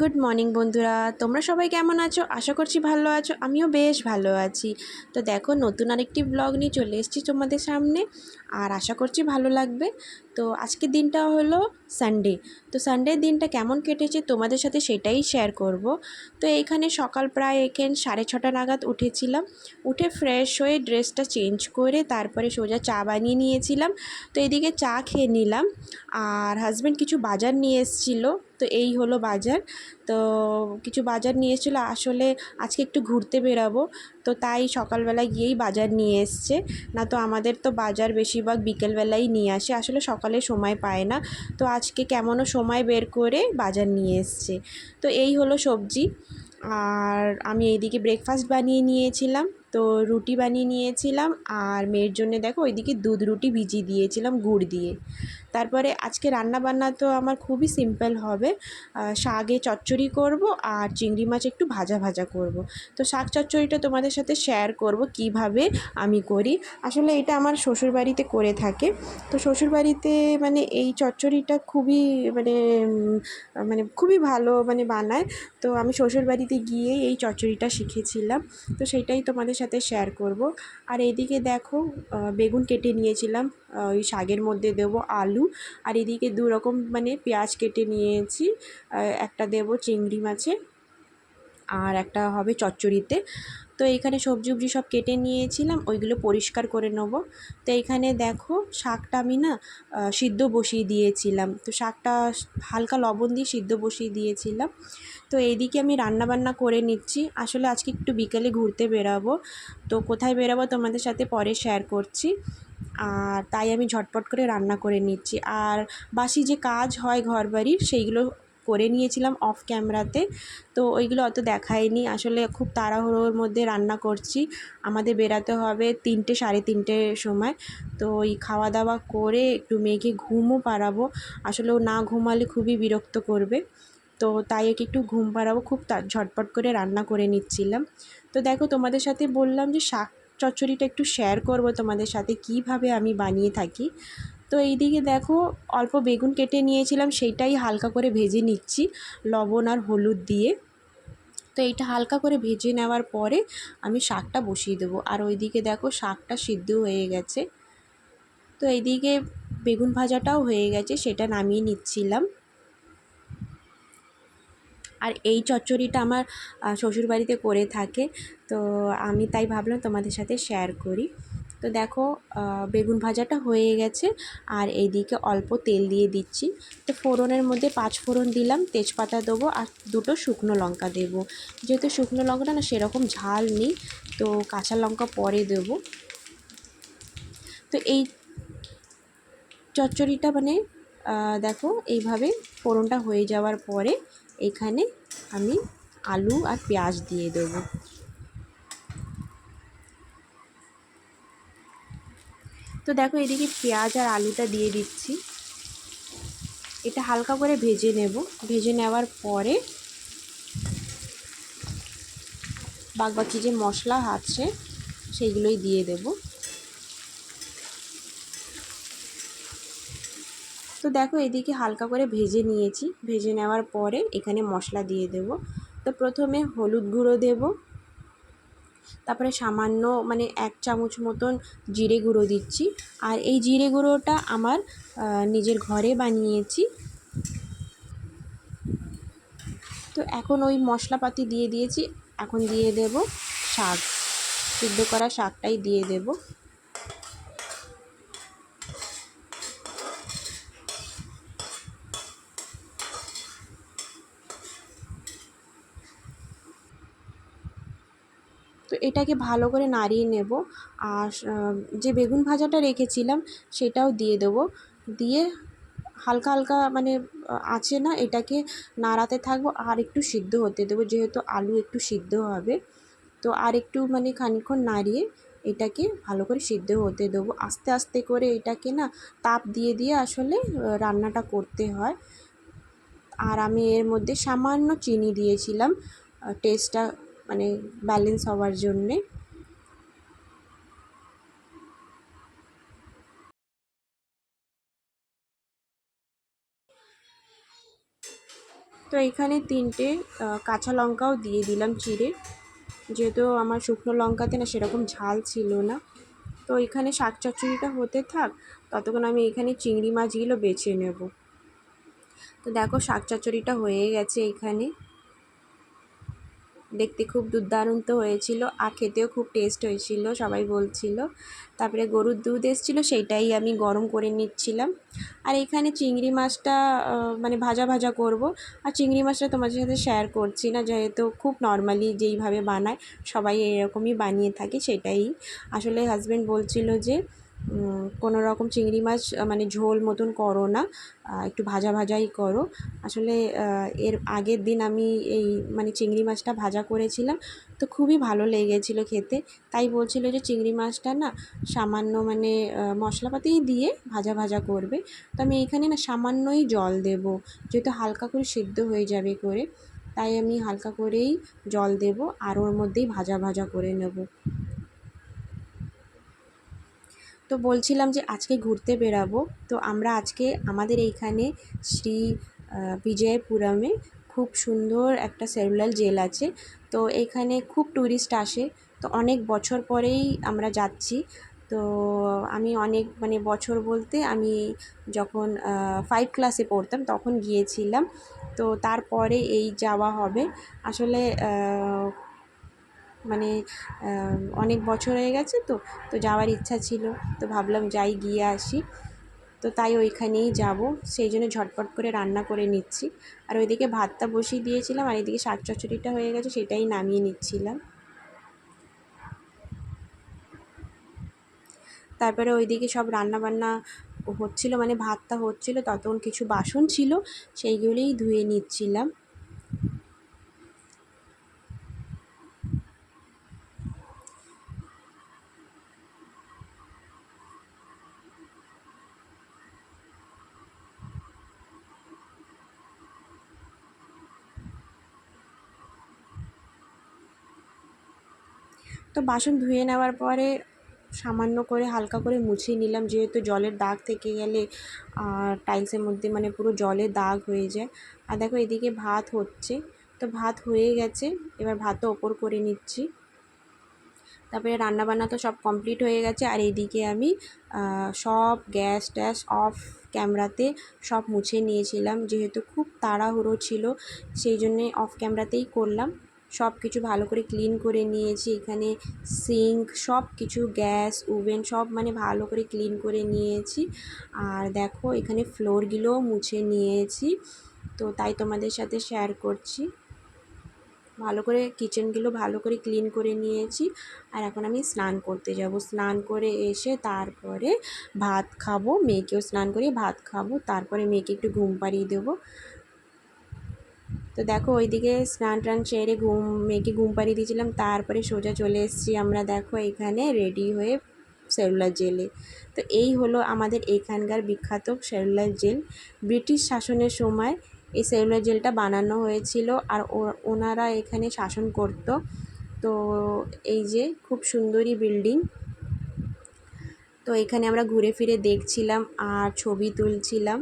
Good morning বন্ধুরা। তোমরা সবাই কেমন আছো? আশা করছি ভালো আছো। আমিও বেশ ভালো আছি। তো দেখো, নতুন আরেকটি ব্লগ নিয়ে চলে এসেছি তোমাদের সামনে, আর আশা করছি ভালো লাগবে। তো আজকের দিনটা হলো সানডে তো সানডের দিনটা কেমন কেটেছে তোমাদের সাথে সেটাই শেয়ার করব। তো এইখানে সকাল প্রায় এখানে সাড়ে ছটা নাগাদ উঠেছিলাম। উঠে ফ্রেশ হয়ে ড্রেসটা চেঞ্জ করে তারপরে সোজা চা বানিয়ে নিয়েছিলাম। তো এদিকে চা খেয়ে নিলাম। আর হাজব্যান্ড কিছু বাজার নিয়ে এসেছিল। তো এই হলো বাজার। তো কিছু বাজার নিয়ে এসেছিল, আসলে আজকে একটু ঘুরতে বেরাবো। তো তাই সকালবেলা গিয়েই বাজার নিয়ে এসছে। না তো আমাদের তো বাজার বেশিরভাগ বিকেলবেলাই নিয়ে আসে, আসলে সকালে সময় পায় না। তো আজকে কেমনও সময় বের করে বাজার নিয়ে এসছে। তো এই হলো সবজি। আর আমি এইদিকে ব্রেকফাস্ট বানিয়ে নিয়েছিলাম, তো রুটি বানিয়ে নিয়েছিলাম। আর মেয়ের জন্য দেখো, ওইদিকে দুধ রুটি ভিজিয়ে দিয়েছিলাম, গুড় দিয়ে। তারপরে আজকে রান্না বান্না তো আমার খুবই সিম্পল হবে। শাকে চচ্চড়ি করব আর চিংড়ি মাছ একটু ভাজা ভাজা করব। তো শাক চচ্চড়িটা তোমাদের সাথে শেয়ার করব কীভাবে আমি করি। আসলে এটা আমার শ্বশুরবাড়িতে করে থাকে। তো শ্বশুরবাড়িতে মানে এই চচ্চড়িটা খুবই মানে মানে খুবই ভালো মানে বানায়। তো আমি শ্বশুরবাড়িতে গিয়েই এই চচ্চড়িটা শিখেছিলাম। তো সেটাই তোমাদের সাথে শেয়ার করব। আর এদিকে দেখো বেগুন কেটে নিয়েছিলাম। ওই শাকের মধ্যে দেবো আলু। আর এদিকে দু রকম মানে পেঁয়াজ কেটে নিয়েছি একটা দেবো চিংড়ি মাছে আর একটা হবে চচ্চড়িতে। তো এইখানে সবজি উবজি সব কেটে নিয়েছিলাম, ওইগুলো পরিষ্কার করে নেব। তো এইখানে দেখো শাকটা আমি না সিদ্ধ বসিয়ে দিয়েছিলাম। তো শাকটা হালকা লবণ দিয়ে সিদ্ধ বসিয়ে দিয়েছিলাম। তো এইদিকে আমি রান্না বান্না করে নিচ্ছি। আসলে আজকে একটু বিকেলে ঘুরতে বেরাবো। তো কোথায় বেরাবো তোমাদের সাথে পরে শেয়ার করছি। আর তাই আমি ঝটপট করে রান্না করে নিচ্ছি। আর বাসি যে কাজ হয় ঘর বাড়ির সেইগুলো করে নিয়েছিলাম অফ ক্যামেরাতে তো ওইগুলো অত দেখায়নি আসলে খুব তাড়াহুড়োর মধ্যে রান্না করছি। আমাদের বেরাতে হবে তিনটে, সাড়ে তিনটের সময়। তো ওই খাওয়া দাওয়া করে একটু মেয়েকে ঘুমও পাড়াবো। আসলে ও না ঘুমালে খুবই বিরক্ত করবে। তো তাই একে একটু ঘুম পাড়াবো। খুব ঝটপট করে রান্না করে নিচ্ছিলাম। তো দেখো তোমাদের সাথে বললাম যে শাক চচ্চড়িটা একটু শেয়ার করব তোমাদের সাথে, কীভাবে আমি বানিয়ে থাকি। তো এইদিকে দেখো, অল্প বেগুন কেটে নিয়েছিলাম, সেইটাই হালকা করে ভেজে নিচ্ছি, লবণ আর হলুদ দিয়ে। তো এইটা হালকা করে ভেজে নেওয়ার পরে আমি শাকটা বসিয়ে দেবো। আর ওইদিকে দেখো, শাকটা সিদ্ধ হয়ে গেছে। তো এইদিকে বেগুন ভাজাটাও হয়ে গেছে, সেটা নামিয়ে নিচ্ছিলাম। আর এই চচ্চড়িটা আমার শ্বশুরবাড়িতে করে থাকে। তো আমি তাই ভাবলাম তোমাদের সাথে শেয়ার করি। তো দেখো বেগুন ভাজাটা হয়ে গেছে আর এইদিকে অল্প তেল দিয়ে দিচ্ছি। তো ফোড়নের মধ্যে পাঁচ ফোড়ন দিলাম, তেজপাতা দেবো আর দুটো শুকনো লঙ্কা দেবো। যেহেতু শুকনো লঙ্কাটা না সেরকম ঝাল নেই, তো কাঁচা লঙ্কা পরে দেবো। তো এই চচ্চড়িটা মানে দেখো এইভাবে ফোড়নটা হয়ে যাওয়ার পরে এখানে আমি আলু আর পেঁয়াজ দিয়ে দেবো। তো দেখো এদিকে পেঁয়াজ আর আলুটা দিয়ে দিচ্ছি। এটা হালকা করে ভেজে নেব। ভেজে নেওয়ার পরে বাকি যে মশলা আছে, সেইগুলোই দিয়ে দেব। তো দেখো এদিকে হালকা করে ভেজে নিয়েছি। ভেজে নেওয়ার পরে এখানে মশলা দিয়ে দেব। তো প্রথমে হলুদ গুঁড়ো দেবো। তারপরে সামান্য মানে এক চামচ মতন জিরে গুঁড়ো দিচ্ছি। আর এই জিরে গুঁড়োটা আমার নিজের ঘরে বানিয়েছি। তো এখন ওই মশলাপাতি দিয়ে দিয়েছি। এখন দিয়ে দেব শাক। সিদ্ধ করা শাকটাই দিয়ে দেবো। তো এটাকে ভালো করে নাড়িয়ে নেব আর যে বেগুন ভাজাটা রেখেছিলাম সেটাও দিয়ে দেবো। দিয়ে হালকা হালকা মানে আছে না, এটাকে নাড়াতে থাকব আর একটু সিদ্ধ হতে দেবো, যেহেতু আলু একটু সিদ্ধ হবে। তো আর একটু মানে খানিক্ষণ নাড়িয়ে এটাকে ভালো করে সিদ্ধ হতে দেবো। আস্তে আস্তে করে এটাকে না তাপ দিয়ে দিয়ে আসলে রান্নাটা করতে হয়। আর আমি এর মধ্যে সামান্য চিনি দিয়েছিলাম টেস্টটা মানে ব্যালেন্স হওয়ার জন্যে। তো এখানে তিনটে কাঁচা লঙ্কাও দিয়ে দিলাম চিড়ে। যেহেতু আমার শুকনো লঙ্কাতে না সেরকম ঝাল ছিল না। তো এখানে শাক চচ্চড়িটা হতে থাক, ততক্ষণ আমি এখানে চিংড়ি মাছগুলো বেছে নেব। তো দেখো শাক চচ্চড়িটা হয়ে গেছে এখানে। দেখতে খুব দুর্দান্ত হয়েছিল, আর খেতেও খুব টেস্ট হয়েছিল, সবাই বলছিল। তারপরে গরুর দুধ এসেছিল, সেইটাই আমি গরম করে নিচ্ছিলাম। আর এখানে চিংড়ি মাছটা মানে ভাজা ভাজা করব। আর চিংড়ি মাছটা তোমাদের সাথে শেয়ার করছি না, যেহেতু খুব নর্মালি যেইভাবে বানায়, সবাই এরকমই বানিয়ে থাকে, সেটাই। আসলে হাজব্যান্ড বলছিল যে কোনো রকম চিংড়ি মাছ মানে ঝোল মতন করো না একটু ভাজা ভাজাই করো। আসলে এর আগের দিন আমি এই মানে চিংড়ি মাছটা ভাজা করেছিলাম, তো খুবই ভালো লেগেছিল খেতে। তাই বলছিল যে চিংড়ি মাছটা না সামান্য মানে মশলাপাতি দিয়ে ভাজা ভাজা করবে। তো আমি এখানে না সামান্যই জল দেব, যেহেতু হালকা করে সিদ্ধ হয়ে যাবে করে। তাই আমি হালকা করেই জল দেব আর ওর মধ্যেই ভাজা ভাজা করে নেব। তো বলছিলাম যে আজকে ঘুরতে বেরাবো তো আমরা আজকে আমাদের এইখানে শ্রী বিজয়পুরমে খুব সুন্দর একটা সেলুলার জেল আছে। তো এখানে খুব ট্যুরিস্ট আসে। তো অনেক বছর পরেই আমরা যাচ্ছি। তো আমি অনেক মানে বছর বলতে আমি যখন ফাইভ ক্লাসে পড়তাম তখন গিয়েছিলাম। তো তারপরে এই যাওয়া হবে। আসলে মানে অনেক বছর হয়ে গেছে তো তো যাওয়ার ইচ্ছা ছিল। তো ভাবলাম যাই, গিয়ে আসি। তো তাই ওইখানেই যাব। সেই জন্য ঝটপট করে রান্না করে নিচ্ছি। আর ওইদিকে ভাতটা বসিয়ে দিয়েছিলাম আর এদিকে শাক চচ্চড়িটা হয়ে গেছে, সেটাই নামিয়ে নিচ্ছিলাম। তারপরে ওইদিকে সব রান্না বান্না হচ্ছিল মানে ভাতটা হচ্ছিল, ততক্ষণ কিছু বাসন ছিল, সেইগুলোই ধুয়ে নিচ্ছিলাম। তো বাসন ধুয়ে নেওয়ার পরে সামান্য করে হালকা করে মুছিয়ে নিলাম, যেহেতু জলের দাগ থেকে গেলে টাইলসের মধ্যে মানে পুরো জলের দাগ হয়ে যায়। আর দেখো এদিকে ভাত হচ্ছে, তো ভাত হয়ে গেছে, এবার ভাতও ওপর করে নিচ্ছি। তারপরে রান্নাবান্না তো সব কমপ্লিট হয়ে গেছে, আর এইদিকে আমি সব গ্যাস ট্যাস অফ ক্যামেরাতে সব মুছে নিয়েছিলাম, যেহেতু খুব তাড়াহুড়ো ছিল, সেই জন্যে অফ ক্যামেরাতেই করলাম। সব কিছু ভালো করে ক্লিন করে নিয়েছি। এখানে সিঙ্ক সব কিছু গ্যাস ওভেন সব মানে ভালো করে ক্লিন করে নিয়েছি। আর দেখো, এখানে ফ্লোরগুলোও মুছে নিয়েছি। তো তাই তোমাদের সাথে শেয়ার করছি। ভালো করে কিচেনগুলো ভালো করে ক্লিন করে নিয়েছি। আর এখন আমি স্নান করতে যাব। স্নান করে এসে তারপরে ভাত খাব, মেয়েকেও স্নান করে ভাত খাব। তারপরে মেয়েকে একটু ঘুম পাড়িয়ে দেবো। তো দেখো ওইদিকে স্নান টান সেরে ঘুম, মেয়েকে ঘুম পাড়িয়ে দিয়েছিলাম, তারপরে সোজা চলে এসেছি আমরা দেখো এখানে রেডি হয়ে সেলুলার জেলে। তো এই হলো আমাদের এখানকার বিখ্যাত সেলুলার জেল। ব্রিটিশ শাসনের সময় এই সেলুলার জেলটা বানানো হয়েছিল আর ওনারা এখানে শাসন করত। তো এই যে খুব সুন্দরী বিল্ডিং। তো এখানে আমরা ঘুরে ফিরে দেখছিলাম আর ছবি তুলছিলাম।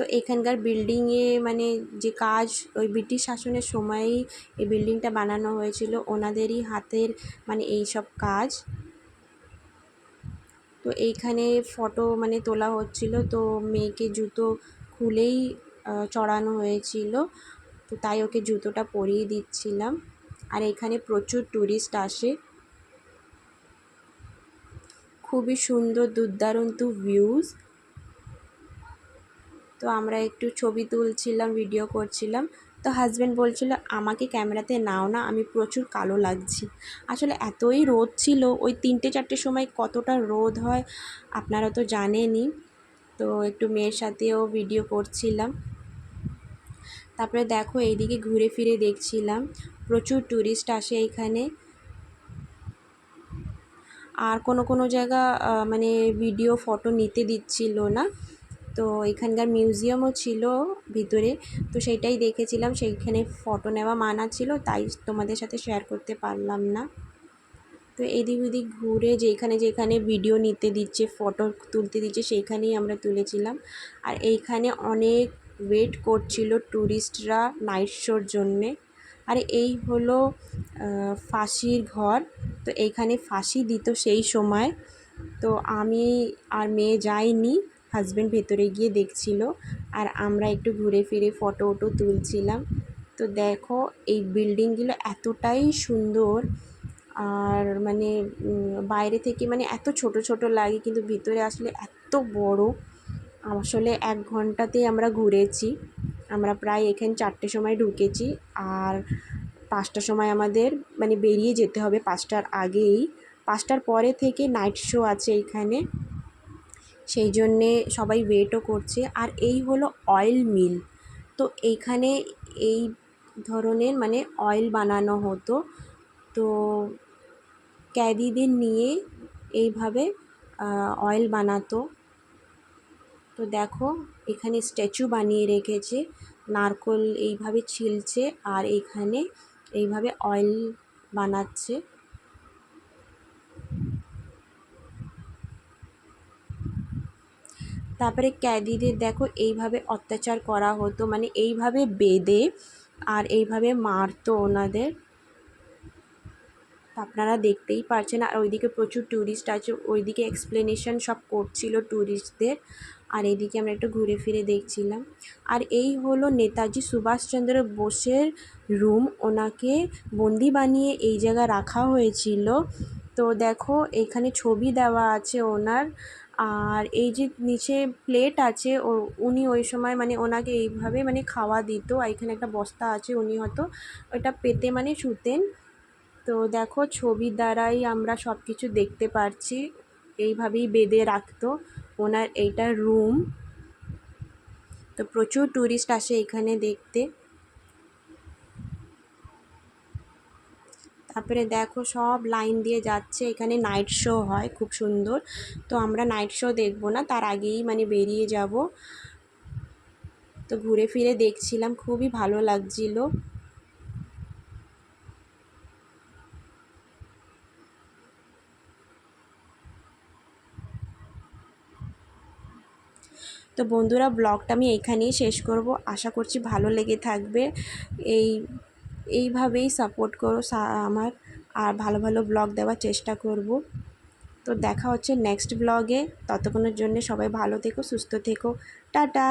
তো এখানকার বিল্ডিংয়ে মানে যে কাজ ওই ব্রিটিশ শাসনের সময়েই এই বিল্ডিংটা বানানো হয়েছিল, ওনাদেরই হাতের মানে এই সব কাজ। তো এইখানে ফটো মানে তোলা হচ্ছিল, তো মেয়েকে জুতো খুলেই চড়ানো হয়েছিল। তো তাই ওকে জুতোটা পরিয়ে দিচ্ছিলাম। আর এখানে প্রচুর ট্যুরিস্ট আসে। খুবই সুন্দর, দুর্দান্ত ভিউজ তো আমরা একটু ছবি তুলছিলাম ভিডিও করছিলাম। তো হাজব্যান্ড বলছিল, আমাকে ক্যামেরাতে নাও না, আমি প্রচুর কালো লাগছি। আসলে এতই রোদ ছিল, ওই তিনটে চারটের সময় কতটা রোদ হয় আপনারা তো জানেনই। তো একটু মেয়ের সাথেও ভিডিও করছিলাম। তারপরে দেখো, এইদিকে ঘুরে ফিরে দেখছিলাম, প্রচুর ট্যুরিস্ট আসে এইখানে আর কোনো কোনো জায়গা মানে ভিডিও ফটো নিতে দিচ্ছিল না। তো এখানকার মিউজিয়ামও ছিল ভিতরে, তো সেইটাই দেখেছিলাম। সেইখানে ফটো নেওয়া মানা ছিল, তাই তোমাদের সাথে শেয়ার করতে পারলাম না। তো এদিক ওদিক ঘুরে যেখানে যেখানে ভিডিও নিতে দিচ্ছে ফটো তুলতে দিচ্ছে, সেইখানেই আমরা তুলেছিলাম। আর এইখানে অনেক ওয়েট করছিল ট্যুরিস্টরা নাইট শোর জন্যে। আর এই হলো ফাঁসির ঘর। তো এইখানে ফাঁসি দিত সেই সময়। তো আমি আর মেয়ে যাইনি। হাজব্যান্ড ভেতরে গিয়ে দেখছিল আর আমরা একটু ঘুরে ফিরে ফটো ওটো তুলছিলাম। তো দেখো, এই বিল্ডিংগুলো এতটাই সুন্দর আর মানে বাইরে থেকে মানে এত ছোট ছোট লাগে, কিন্তু ভিতরে আসলে এত বড়। আসলে এক ঘন্টাতেই আমরা ঘুরেছি। আমরা প্রায় এখানে চারটের সময় ঢুকেছি আর পাঁচটার সময় আমাদের মানে বেরিয়ে যেতে হবে পাঁচটার আগেই। পাঁচটার পরে থেকে নাইট শো আছে এইখানে সেই জন্যে সবাই ওয়েটও করছে। আর এই হলো অয়েল মিল তো এইখানে এই ধরনের মানে অয়েল বানানো হতো। তো ক্যাদিদের নিয়ে এইভাবে অয়েল বানাতো। তো দেখো, এখানে স্ট্যাচু বানিয়ে রেখেছে। নারকোল এইভাবে ছিলছে আর এইখানে এইভাবে অয়েল বানাচ্ছে। তারপরে ক্যাদিদের দেখো এইভাবে অত্যাচার করা হতো মানে এইভাবে বেঁধে আর এইভাবে মারতো ওনাদের। আপনারা দেখতেই পারছেন, আর ওইদিকে প্রচুর ট্যুরিস্ট আছে, ওইদিকে এক্সপ্লেনেশন সব করছিল ট্যুরিস্টদের আর এইদিকে আমরা একটু ঘুরে ফিরে দেখছিলাম। আর এই হলো নেতাজি সুভাষচন্দ্র বোসের রুম ওনাকে বন্দি বানিয়ে এই জায়গায় রাখা হয়েছিল। তো দেখো এখানে ছবি দেওয়া আছে ওনার আর এই যে নিচে প্লেট আছে, ও, উনি ওই সময় মানে ওনাকে এইভাবে মানে খাওয়া দিত। আর এখানে একটা বস্তা আছে, উনি হয়তো ওইটা পেতে মানে শুতেন। তো দেখো ছবির দ্বারাই আমরা সব কিছু দেখতে পারছি। এইভাবেই বেঁধে রাখতো ওনার এইটা রুম তো প্রচুর ট্যুরিস্ট আসে এখানে দেখতে। তারপরে দেখো সব লাইন দিয়ে যাচ্ছে। এখানে নাইট শো হয়, খুব সুন্দর। তো আমরা নাইট শো দেখব না, তার আগেই মানে বেরিয়ে যাব। তো ঘুরে ফিরে দেখছিলাম, খুবই ভালো লাগছিল। তো বন্ধুরা, ব্লগটা আমি এইখানেই শেষ করব। আশা করছি ভালো লেগে থাকবে। এই এইভাবেই সাপোর্ট করো আমার। আর ভালো ভালো ব্লগ দেওয়ার চেষ্টা করব। তো দেখা হচ্ছে নেক্সট ব্লগে ততক্ষণের জন্য সবাই ভালো থেকো, সুস্থ থেকো। টাটা!